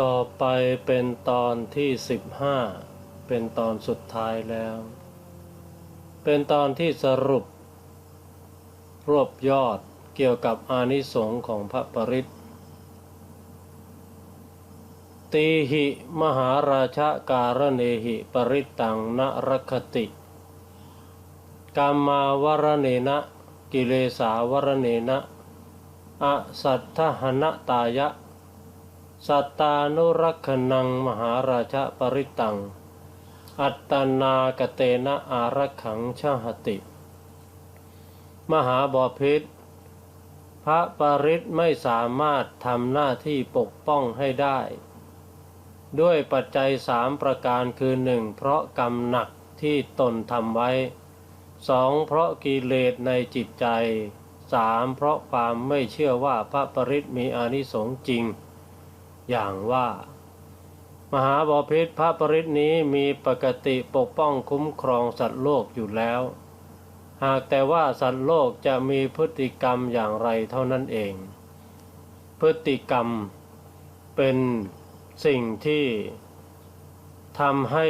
ต่อไปเป็นตอนที่สิบห้าเป็นตอนสุดท้ายแล้ว เป็นตอนที่สรุป รวบยอดเกี่ยวกับอานิสงส์ของพระปริตตีหิมหาราชาการเนหิปริตตังนรคติกามาวรเนนะกิเลสาวรเนนะอสัทธหนตายะ สัตตานุรักขนังมหาราชปริตัง อัตตนากเตนะอารักขังชหติ มหาบอพิษพระปริตไม่สามารถทำหน้าที่ปกป้องให้ได้ ด้วยปัจจัยสามประการคือหนึ่งเพราะกรรมหนักที่ตนทำไว้สองเพราะกิเลสในจิตใจสามเพราะความไม่เชื่อว่าพระปริตมีอานิสงส์จริง อย่างว่า มหาบอพิษพระปริตนี้มีปกติปกป้องคุ้มครองสัตว์โลกอยู่แล้ว หากแต่ว่าสัตว์โลกจะมีพฤติกรรมอย่างไรเท่านั้นเอง พฤติกรรมเป็นสิ่งที่ทำให้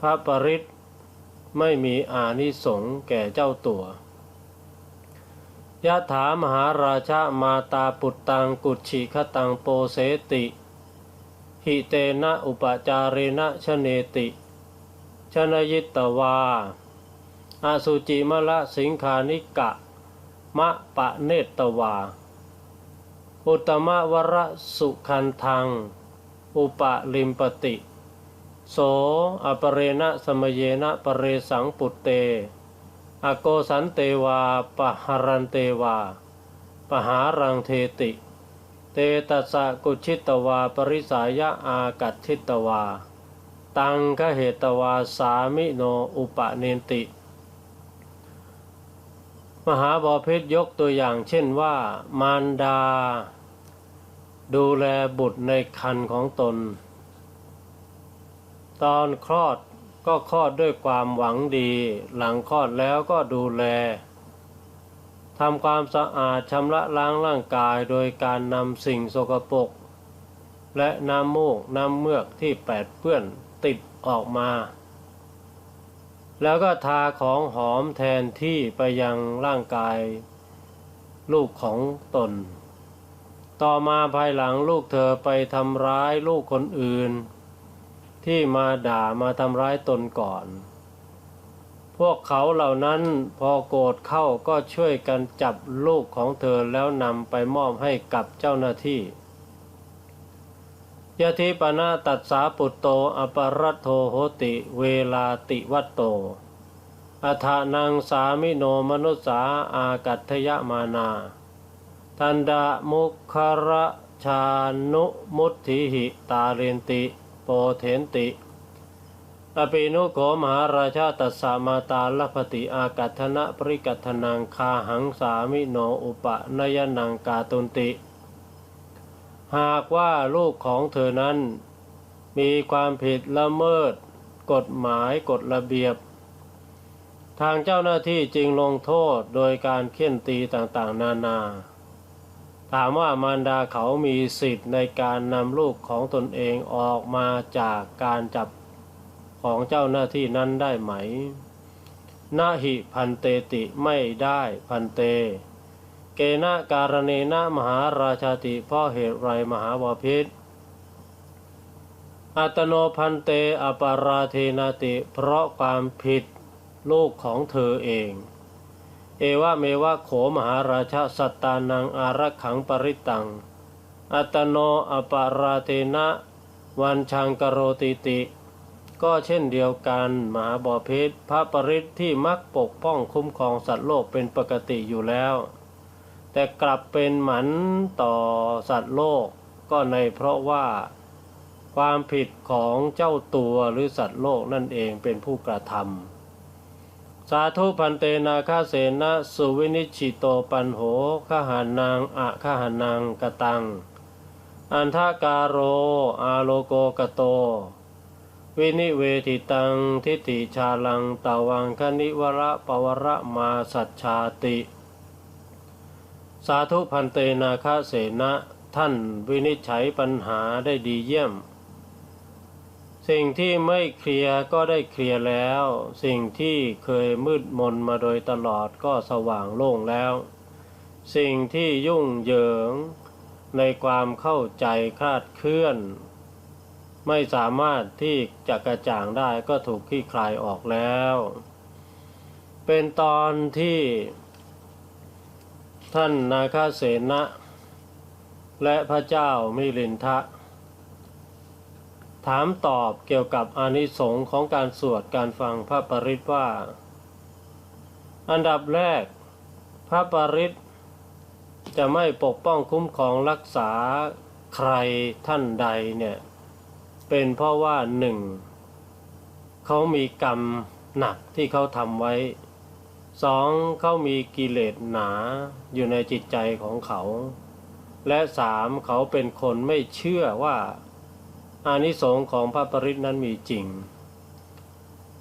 พระปริตไม่มีอานิสงส์แก่เจ้าตัว ยะถามหาราชามาตาปุตตังกุจฉิคตังโปเสติหิเตนะอุปจาเรนะชเนติชนยิตตวาอาสุจิมละสิงคานิกะ มะปะเนตตวา อุตมะวรสุคันทัง อุปะลิมปติ โสอปเรณะสมเยนะปเรสังปุตเต อโกสันเตวาปหารันเตวาปหารังเทติ เตตัสะกุชิตวา ปริสายะอากัตชิตวา ตังคเหตวาสามิโนอุปเนนติ มหาบอเพชรยกตัวอย่างเช่นว่า มารดา ดูแลบุตรในคันของตน ตอนคลอด ก็คลอดด้วยความหวังดี หลังคลอดแล้วก็ดูแลทำความสะอาดชำระล้างร่างกายโดยการนำสิ่งสกปรกและน้ำมูกน้ำเมือกที่แปดเปื้อนติดออกมา แล้วก็ทาของหอมแทนที่ไปยังร่างกาย ลูกของตน ต่อมาภายหลังลูกเธอไปทำร้ายลูกคนอื่น ที่มาด่ามาทำร้ายตนก่อน พวกเขาเหล่านั้นพอโกรธเข้าก็ช่วยกันจับลูกของเธอแล้วนำไปมอบให้กับเจ้าหน้าที่ยะทิปนาตัสสาปุตโตอปรัตโทโหติ เวลาติวัตโตอัฐานังสามิโนมนุสสาอากัตถยมานา ทันดามุคระชานุมุตถิหิตาเรนติ โปเทนติ อปินุโขมหาราชาตัสสามาตาลพติอากัตนะปริกัตนังคาหังสามิโนอุปนยนังกาตุนติ หากว่าลูกของเธอนั้น มีความผิดละเมิด กฎหมายกฎระเบียบ ทางเจ้าหน้าที่จึงลงโทษโดยการเคี่ยนตีต่างๆ นานา ถามว่ามารดาเขามีสิทธิ์ในการนำลูกของตนเองออกมาจากการจับของเจ้าหน้าที่นั้นได้ไหม นาหิพันเตติไม่ได้พันเต เกณะการเนนะมหาราชาติเพราะเหตุไรมหาวพิษอัตโนพันเตอปาราเทนาติ เพราะความผิดลูกของเธอเอง เอวะเมวะโขมหาราชาสัตตานังอารักขังปริตัง อัตโนอปาราเทนะวันชังกโรติติ ก็เช่นเดียวกันมหาบอเพชรพระปริตที่มักปกป้องคุ้มครองสัตว์โลกเป็นปกติอยู่แล้ว แต่กลับเป็นหมันต่อสัตว์โลกก็ในเพราะว่าความผิดของเจ้าตัวหรือสัตว์โลกนั่นเองเป็นผู้กระทำ สาธุพันเตนาคาเสนะสุวินิชิโตปันโหขหานนางอะขหานางกตัง อันทาการโรอาโลโกกโต วินิเวทิตังทิฏฐิชาลังตาวังคณิวระปวระมาสัจชาติ สาธุพันเตนาคาเสนะท่านวินิจฉัยปัญหาได้ดีเยี่ยม สิ่งที่ไม่เคลียร์ก็ได้เคลียร์แล้ว สิ่งที่เคยมืดมนมาโดยตลอดก็สว่างโล่งแล้ว สิ่งที่ยุ่งเหยิง ในความเข้าใจคลาดเคลื่อน ไม่สามารถที่จะกระจ่างได้ก็ถูกคลี่คลายออกแล้ว เป็นตอนที่ ท่านนาคาเสนะและพระเจ้ามิลินทะ ถามตอบเกี่ยวกับอานิสงส์ของการสวดการฟังพระปริตว่า อันดับแรก พระปริตจะไม่ปกป้องคุ้มครองรักษาใครท่านใดเนี่ย เป็นเพราะว่าหนึ่งเขามีกรรมหนักที่เขาทำไว้สองเขามีกิเลสหนาอยู่ในจิตใจของเขา และสามเขาเป็นคนไม่เชื่อว่า อานิสงส์ของพระปริตนั้นมีจริง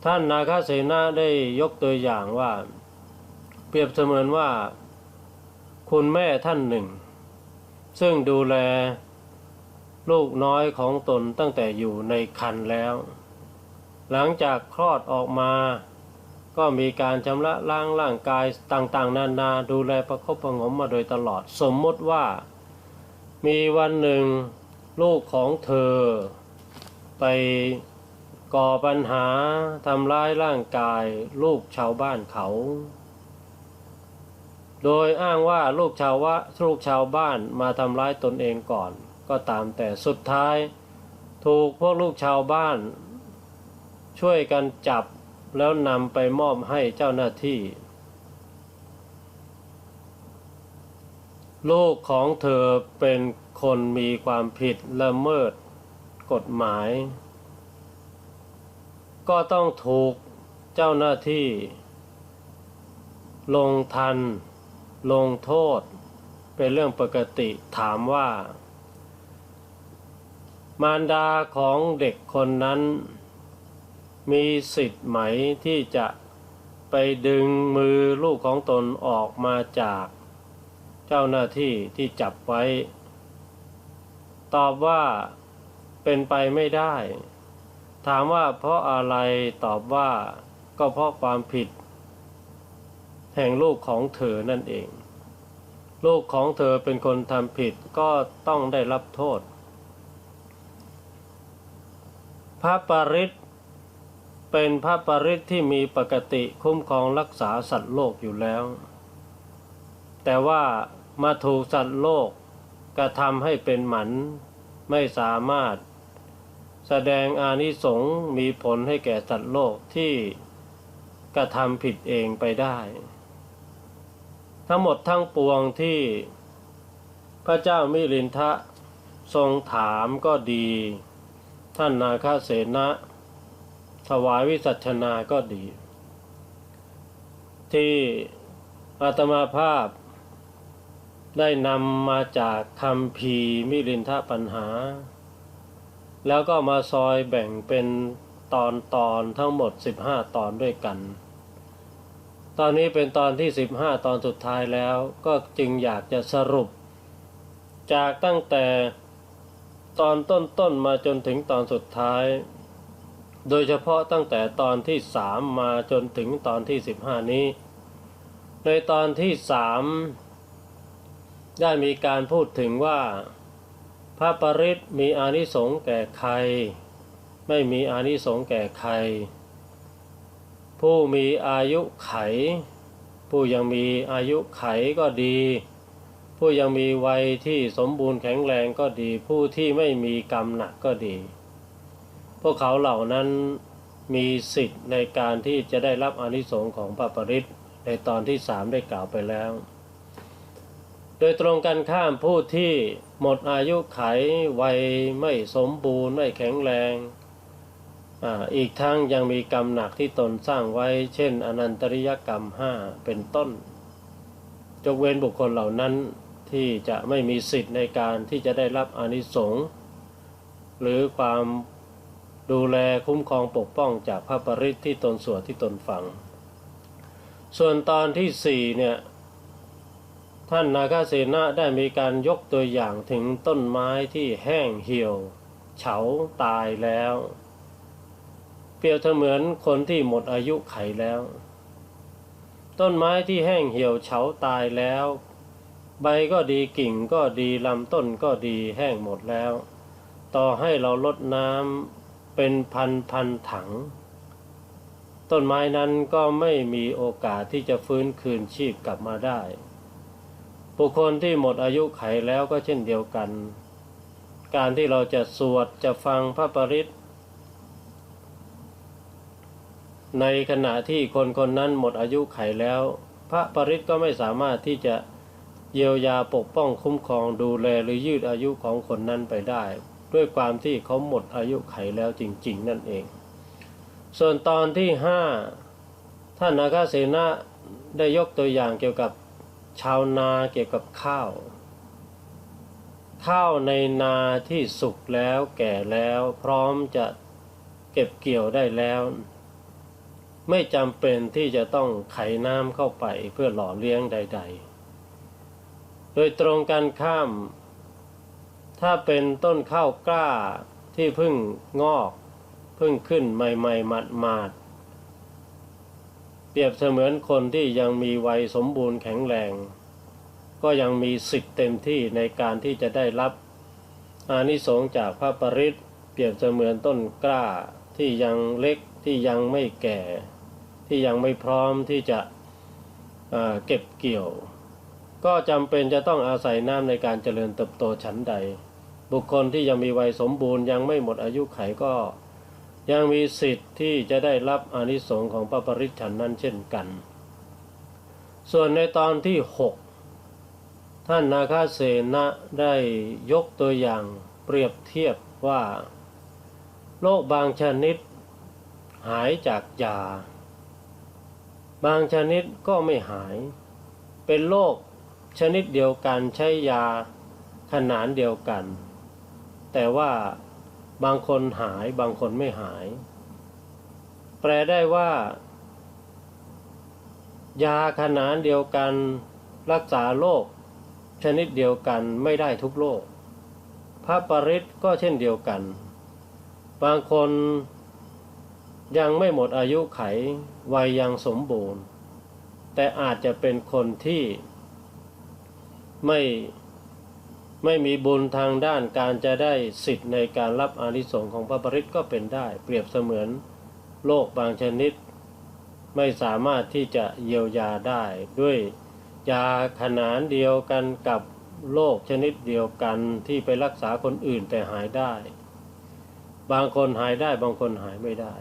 ท่านนาคเสนาได้ยกตัวอย่างว่า เปรียบเสมือนว่า คุณแม่ท่านหนึ่ง ซึ่งดูแลลูกน้อยของตนตั้งแต่อยู่ในคันแล้ว หลังจากคลอดออกมา ก็มีการชำระล้างร่างกายต่างๆ นานาดูแลประคบประงมมาโดยตลอดสมมติว่า มีวันหนึ่ง ลูกของเธอ ไปก่อปัญหาทำร้ายร่างกายลูกชาวบ้านเขา โดยอ้างว่าลูกชาววะลูกชาวบ้านมาทำร้ายตนเองก่อน ก็ตามแต่สุดท้าย ถูกพวกลูกชาวบ้าน ช่วยกันจับแล้วนำไปมอบให้เจ้าหน้าที่ ลูกของเธอเป็น คนมีความผิดละเมิดกฎหมาย ก็ต้องถูกเจ้าหน้าที่ ลงทัน ลงโทษ เป็นเรื่องปกติถามว่า มารดาของเด็กคนนั้น มีสิทธิ์ไหมที่จะไปดึงมือลูกของตนออกมาจาก เจ้าหน้าที่ที่จับไว้ ตอบว่าเป็นไปไม่ได้ ถามว่าเพราะอะไรตอบว่าก็เพราะความผิด แห่งลูกของเธอนั่นเอง ลูกของเธอเป็นคนทำผิดก็ต้องได้รับโทษ พระปริตเป็นพระปริตที่มีปกติคุ้มครองรักษาสัตว์โลกอยู่แล้ว แต่ว่ามาถูกสัตว์โลก กระทำให้เป็นหมันไม่สามารถ แสดงอานิสงส์มีผลให้แก่สัตว์โลกที่กระทำผิดเองไปได้ ทั้งหมดทั้งปวงที่พระเจ้ามิลินทะทรงถามก็ดี ท่านนาคเสนะถวายวิสัชนาก็ดี ที่อาตมาภาพ ได้นำมาจากคำพีมิลินทปัญหา แล้วก็มาซอยแบ่งเป็นตอนตอนทั้งหมด 15 ตอนด้วยกัน ตอนนี้เป็นตอนที่ 15 ตอนสุดท้ายแล้วก็จึงอยากจะสรุป จากตั้งแต่ตอนต้นๆมาจนถึงตอนสุดท้าย โดยเฉพาะตั้งแต่ตอนที่สามมาจนถึงตอนที่ 15 นี้ ในตอนที่สาม ได้มีการพูดถึงว่า พระปริตมีอานิสงส์แก่ใคร ไม่มีอานิสงส์แก่ใคร ผู้มีอายุไข ผู้ยังมีอายุไขก็ดี ผู้ยังมีวัยที่สมบูรณ์แข็งแรงก็ดี ผู้ที่ไม่มีกรรมหนักก็ดี พวกเขาเหล่านั้นมีสิทธิ์ในการที่จะได้รับอานิสงส์ของพระปริตในตอนที่สามได้กล่าวไปแล้ว โดยตรงกันข้ามผู้ที่หมดอายุไขวัยไม่สมบูรณ์ไม่แข็งแรงออีกทั้งยังมีกรรมหนักที่ตนสร้างไว้ เช่น อนันตริยกรรมห้าเป็นต้นจกเว้นบุคคลเหล่านั้นที่จะไม่มีสิทธิ์ในการที่จะได้รับอนิสงส์หรือความดูแลคุ้มครองปกป้องจากพระปริตที่ตนสวดที่ตนฟัง ส่วนตอนที่สี่เนี่ย ท่านนาคเสนาได้มีการยกตัวอย่างถึงต้นไม้ที่แห้งเหี่ยว เฉาตายแล้ว เปรียบเสมือนคนที่หมดอายุไขแล้ว ต้นไม้ที่แห้งเหี่ยวเฉาตายแล้ว ใบก็ดีกิ่งก็ดีลำต้นก็ดีแห้งหมดแล้ว ต่อให้เราลดน้ำเป็นพันพันถัง ต้นไม้นั้นก็ไม่มีโอกาสที่จะฟื้นคืนชีพกลับมาได้ บุคคลที่หมดอายุไขแล้วก็เช่นเดียวกัน การที่เราจะสวดจะฟังพระปริตในขณะที่คนคนนั้นหมดอายุไขแล้ว พระปริตก็ไม่สามารถที่จะเยียวยาปกป้องคุ้มครองดูแลหรือยืดอายุของคนนั้นไปได้ ด้วยความที่เขาหมดอายุไขแล้วจริง ๆ นั่นเอง ส่วนตอนที่ห้าท่านนาคเสนาได้ยกตัวอย่างเกี่ยวกับ ชาวนาเกี่ยวกับข้าว ข้าวในนาที่สุกแล้วแก่แล้วพร้อมจะเก็บเกี่ยวได้แล้ว ไม่จำเป็นที่จะต้องไขน้ำเข้าไปเพื่อหล่อเลี้ยงใด ๆ โดยตรงกันข้าม ถ้าเป็นต้นข้าวกล้าที่เพิ่งงอก เพิ่งขึ้นใหม่ๆหมาดๆ เปรียบเสมือนคนที่ยังมีวัยสมบูรณ์แข็งแรง ก็ยังมีสิทธิ์เต็มที่ในการที่จะได้รับ อานิสงส์จากพระปริตเปรียบเสมือนต้นกล้าที่ยังเล็กที่ยังไม่แก่ ที่ยังไม่พร้อมที่จะเเก็บเกี่ยว ก็จำเป็นจะต้องอาศัยน้ำในการเจริญเติบโตชั้นใด บุคคลที่ยังมีวัยสมบูรณ์ยังไม่หมดอายุไขก็ ยังมีสิทธิ์ที่จะได้รับอานิสงส์ของพระปริตฉันนั้นเช่นกัน ส่วนในตอนที่ 6 ท่านนาคาเสนะได้ยกตัวอย่างเปรียบเทียบว่า โรคบางชนิด หายจากยา บางชนิดก็ไม่หาย เป็นโรคชนิดเดียวกันใช้ยาขนานเดียวกัน แต่ว่า บางคนหายบางคนไม่หาย แปลได้ว่า ยาขนานเดียวกันรักษาโรคชนิดเดียวกันไม่ได้ทุกโรคพระปริตก็เช่นเดียวกัน บางคนยังไม่หมดอายุไขวัยยังสมบูรณ์ แต่อาจจะเป็นคนที่ไม่ ไม่มีบุญทางด้านการจะได้สิทธิ์ในการรับอานิสงส์ของพระปริตก็เป็นได้ เปรียบเสมือนโรคบางชนิด ไม่สามารถที่จะเยียวยาได้ด้วยยาขนานเดียวกันกับโรคชนิดเดียวกันที่ไปรักษาคนอื่นแต่หายได้ บางคนหายได้บางคนหายไม่ได้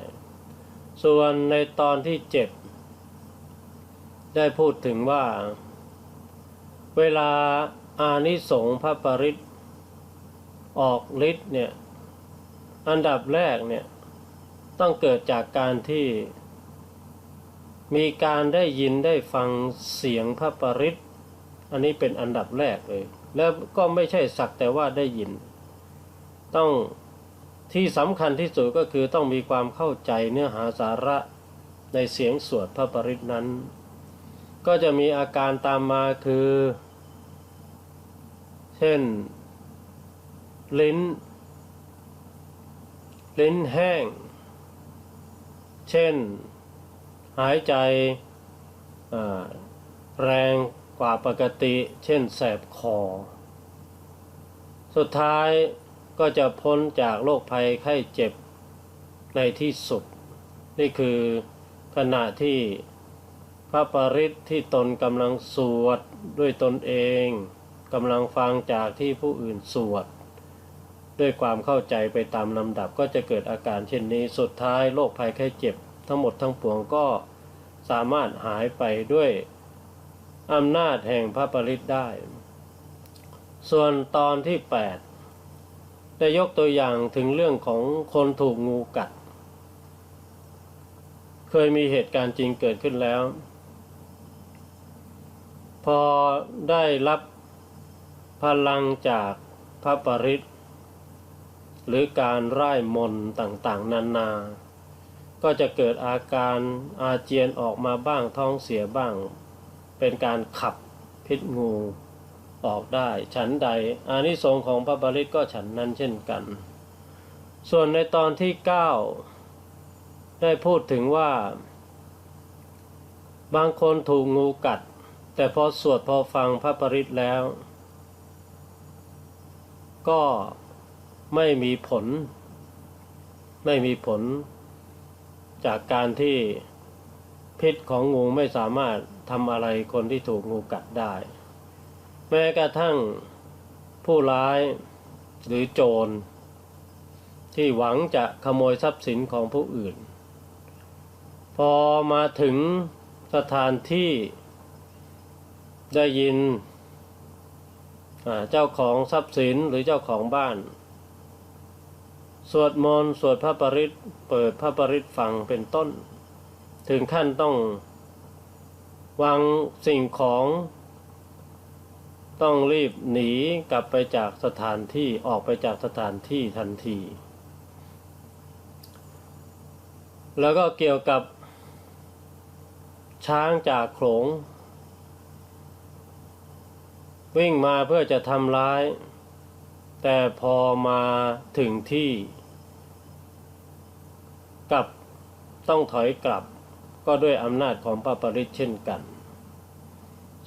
ส่วนในตอนที่เจ็ดได้พูดถึงว่า เวลา อานิสงส์พระปริตออกฤทธิ์เนี่ยอันดับแรกเนี่ยต้องเกิดจากการที่มีการได้ยินได้ฟังเสียงพระปริตอันนี้เป็นอันดับแรกเลย แล้วก็ไม่ใช่สักแต่ว่าได้ยิน ต้องที่สำคัญที่สุดก็คือต้องมีความเข้าใจเนื้อหาสาระในเสียงสวดพระปริตนั้น ก็จะมีอาการตามมาคือ เช่น ลิ้น ลิ้นแห้ง เช่น หายใจแรงกว่าปกติ เช่นแสบคอ สุดท้ายก็จะพ้นจากโรคภัยไข้เจ็บในที่สุด นี่คือขณะที่พระปริตที่ตนกำลังสวดด้วยตนเอง กำลังฟังจากที่ผู้อื่นสวด ด้วยความเข้าใจไปตามลำดับก็จะเกิดอาการเช่นนี้สุดท้ายโรคภัยไข้เจ็บ ทั้งหมดทั้งปวงก็สามารถหายไปด้วยอำนาจแห่งพระปริตได้ ส่วนตอนที่ 8 ได้ยกตัวอย่างถึงเรื่องของคนถูกงูกัด เคยมีเหตุการณ์จริงเกิดขึ้นแล้ว พอได้รับ พลังจากพระปริตหรือการไร้มนต่างๆ นานา ก็จะเกิดอาการอาเจียนออกมาบ้างท้องเสียบ้าง เป็นการขับพิษงูออกได้ ฉันใดอานิสงส์ของพระบริตก็ฉันนั้นเช่นกัน ส่วนในตอนที่เก้าได้พูดถึงว่า บางคนถูกงูกัด แต่พอสวดพอฟังพระปริตแล้ว ก็ไม่มีผล ไม่มีผล จากการที่พิษของงูไม่สามารถทำอะไรคนที่ถูกงูกัดได้ แม้กระทั่งผู้ร้ายหรือโจร ที่หวังจะขโมยทรัพย์สินของผู้อื่น พอมาถึงสถานที่ได้ยิน เจ้าของทรัพย์สินหรือเจ้าของบ้าน สวดมนต์สวดพระปริตเปิดพระปริตฟังเป็นต้น ถึงขั้นต้องวางสิ่งของต้องรีบหนีกลับไปจากสถานที่ออกไปจากสถานที่ทันที แล้วก็เกี่ยวกับช้างจากโขลง วิ่งมาเพื่อจะทำร้าย แต่พอมาถึงที่ กลับต้องถอยกลับก็ด้วยอำนาจของพระปริตเช่นกัน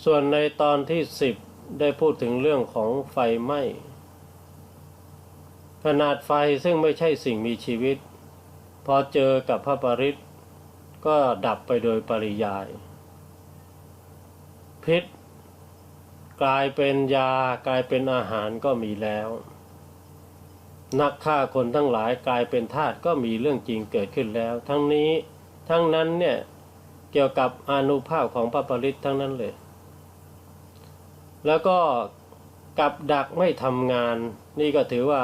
ส่วนในตอนที่สิบได้พูดถึงเรื่องของไฟไหม้ขนาดไฟซึ่งไม่ใช่สิ่งมีชีวิต พอเจอกับพระปริตก็ดับไปโดยปริยาย พิษ กลายเป็นยากลายเป็นอาหารก็มีแล้ว นักฆ่าคนทั้งหลายกลายเป็นทาสก็มีเรื่องจริงเกิดขึ้นแล้ว ทั้งนี้ทั้งนั้นเนี่ยเกี่ยวกับอนุภาพของพระปริตทั้งนั้นเลย แล้วก็กับดักไม่ทำงาน นี่ก็ถือว่า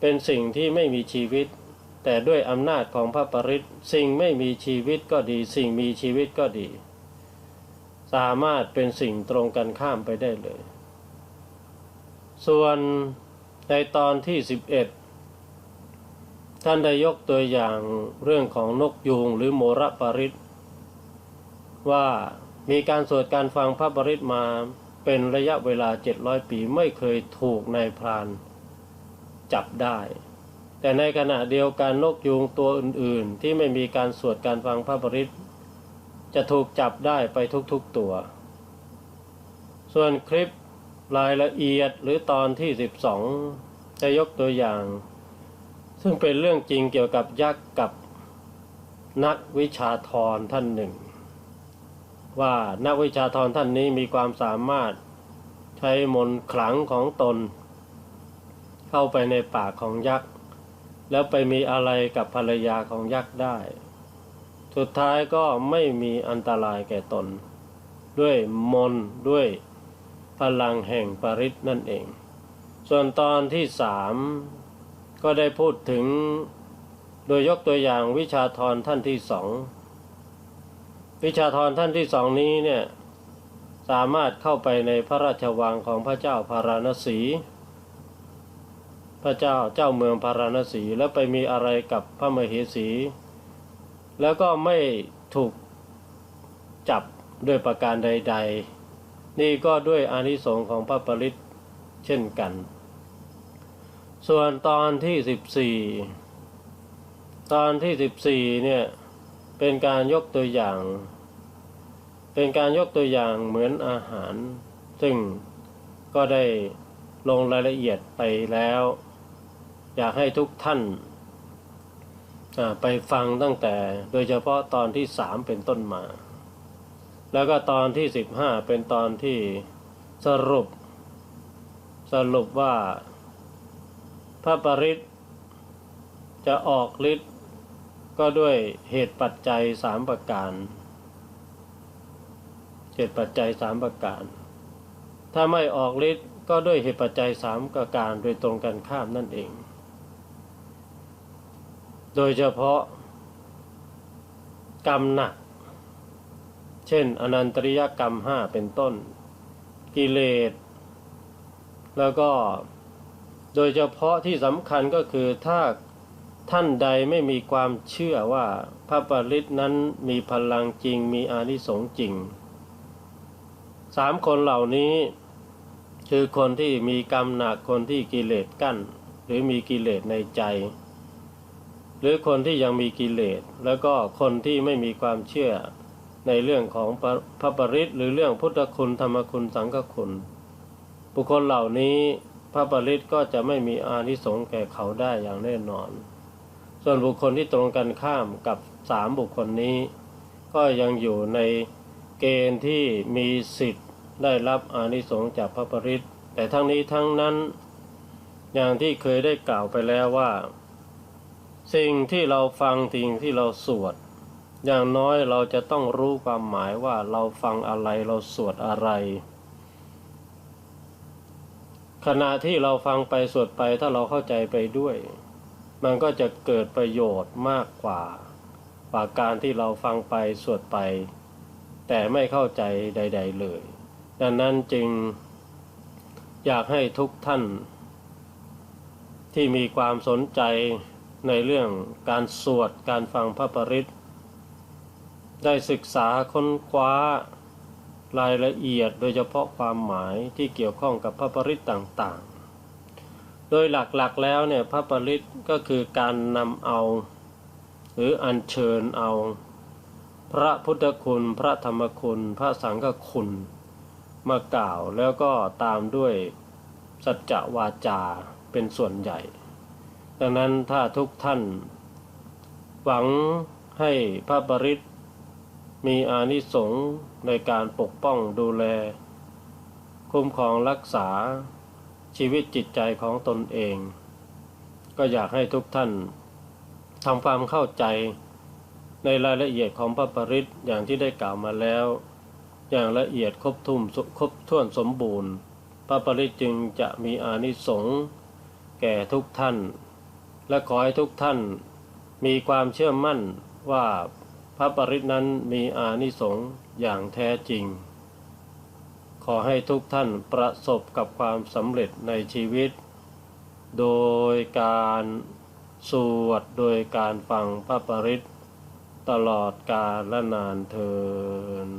เป็นสิ่งที่ไม่มีชีวิต แต่ด้วยอำนาจของพระปริตสิ่งไม่มีชีวิตก็ดี สิ่งมีชีวิตก็ดี สามารถเป็นสิ่งตรงกันข้ามไปได้เลย ส่วนในตอนที่ 11 ท่านได้ยกตัวอย่างเรื่องของนกยูงหรือโมระปริตว่ามีการสวดการฟังพระปริตมาเป็นระยะเวลา 700 ปีไม่เคยถูกนายพรานจับได้ แต่ในขณะเดียวกันนกยูงตัวอื่นๆ ที่ไม่มีการสวดการฟังพระปริต จะถูกจับได้ไปทุกๆตัว ส่วนคลิปรายละเอียดหรือตอนที่ 12 จะยกตัวอย่าง ซึ่งเป็นเรื่องจริงเกี่ยวกับยักษ์กับนักวิชาธรท่านหนึ่ง ว่านักวิชาธรท่านนี้มีความสามารถใช้มนต์ขลังของตน เข้าไปในปากของยักษ์ แล้วไปมีอะไรกับภรรยาของยักษ์ได้ สุดท้ายก็ไม่มีอันตรายแก่ตน ด้วยมนด้วยพลังแห่งปริตนั่นเอง ส่วนตอนที่สามก็ได้พูดถึง โดยยกตัวอย่างวิชาธรท่านที่สองวิชาธรท่านที่สองนี้เนี่ยสามารถเข้าไปในพระราชวังของพระเจ้าพาราณสี พระเจ้าเจ้าเมืองพาราณสีแล้วไปมีอะไรกับพระมเหสี แล้วก็ไม่ถูกจับด้วยประการใด ๆ นี่ก็ด้วยอานิสงส์ของพระปริตเช่นกัน ส่วนตอนที่สิบสี่ตอนที่สิบสี่เนี่ย เป็นการยกตัวอย่าง เป็นการยกตัวอย่างเหมือนอาหาร ซึ่งก็ได้ลงรายละเอียดไปแล้ว อยากให้ทุกท่าน ไปฟังตั้งแต่โดยเฉพาะตอนที่สามเป็นต้นมา แล้วก็ตอนที่สิบห้าเป็นตอนที่สรุป สรุปว่า พระปริตจะออกฤทธิ์ก็ด้วยเหตุปัจจัยสามประการ เหตุปัจจัยสามประการ ถ้าไม่ออกฤทธิ์ก็ด้วยเหตุปัจจัยสามประการโดยตรงกันข้ามนั่นเอง โดยเฉพาะ กรรมหนัก เช่น อนันตริยกรรมห้าเป็นต้น กิเลส แล้วก็โดยเฉพาะที่สำคัญก็คือถ้าท่านใดไม่มีความเชื่อว่าพระปริตนั้นมีพลังจริงมีอานิสงส์จริงสามคนเหล่านี้คือคนที่มีกรรมหนักคนที่กิเลสกั้น หรือมีกิเลสในใจ หรือคนที่ยังมีกิเลส แล้วก็คนที่ไม่มีความเชื่อในเรื่องของพระพระปริตหรือเรื่องพุทธคุณธรรมคุณสังฆคุณ บุคคลเหล่านี้พระปริตก็จะไม่มีอานิสงส์แก่เขาได้อย่างแน่นอน ส่วนบุคคลที่ตรงกันข้ามกับสามบุคคลนี้ ก็ยังอยู่ในเกณฑ์ที่มีสิทธิ์ได้รับอานิสงส์จากพระปริตแต่ทั้งนี้ทั้งนั้น อย่างที่เคยได้กล่าวไปแล้วว่า สิ่งที่เราฟังสิ่งที่เราสวด อย่างน้อยเราจะต้องรู้ความหมายว่าเราฟังอะไรเราสวดอะไร ขณะที่เราฟังไปสวดไปถ้าเราเข้าใจไปด้วย มันก็จะเกิดประโยชน์มากกว่ากว่าการที่เราฟังไปสวดไป แต่ไม่เข้าใจใด ๆ เลย ดังนั้นจึงอยากให้ทุกท่าน ที่มีความสนใจ ในเรื่องการสวดการฟังพระปริตได้ศึกษาค้นคว้ารายละเอียดโดยเฉพาะความหมายที่เกี่ยวข้องกับพระปริตต่างๆ โดยหลักๆแล้วเนี่ยพระปริตก็คือการนำเอา หรืออัญเชิญเอา พระพุทธคุณ พระธรรมคุณ พระสังฆคุณมากล่าวแล้วก็ตามด้วยสัจจะวาจาเป็นส่วนใหญ่ ดังนั้นถ้าทุกท่าน หวังให้พระปริตมีอานิสงส์ในการปกป้องดูแล คุ้มครองรักษาชีวิตจิตใจของตนเอง ก็อยากให้ทุกท่านทำความเข้าใจในรายละเอียดของพระปริตอย่างที่ได้กล่าวมาแล้ว อย่างละเอียดครบทุ่มครบถ้วนสมบูรณ์ พระปริตจึงจะมีอานิสงส์แก่ทุกท่าน และขอให้ทุกท่านมีความเชื่อมั่นว่าพระปริตนั้นมีอานิสงส์อย่างแท้จริง ขอให้ทุกท่านประสบกับความสำเร็จในชีวิต โดยการสวดโดยการฟังพระปริตตลอดกาลและนานเทิน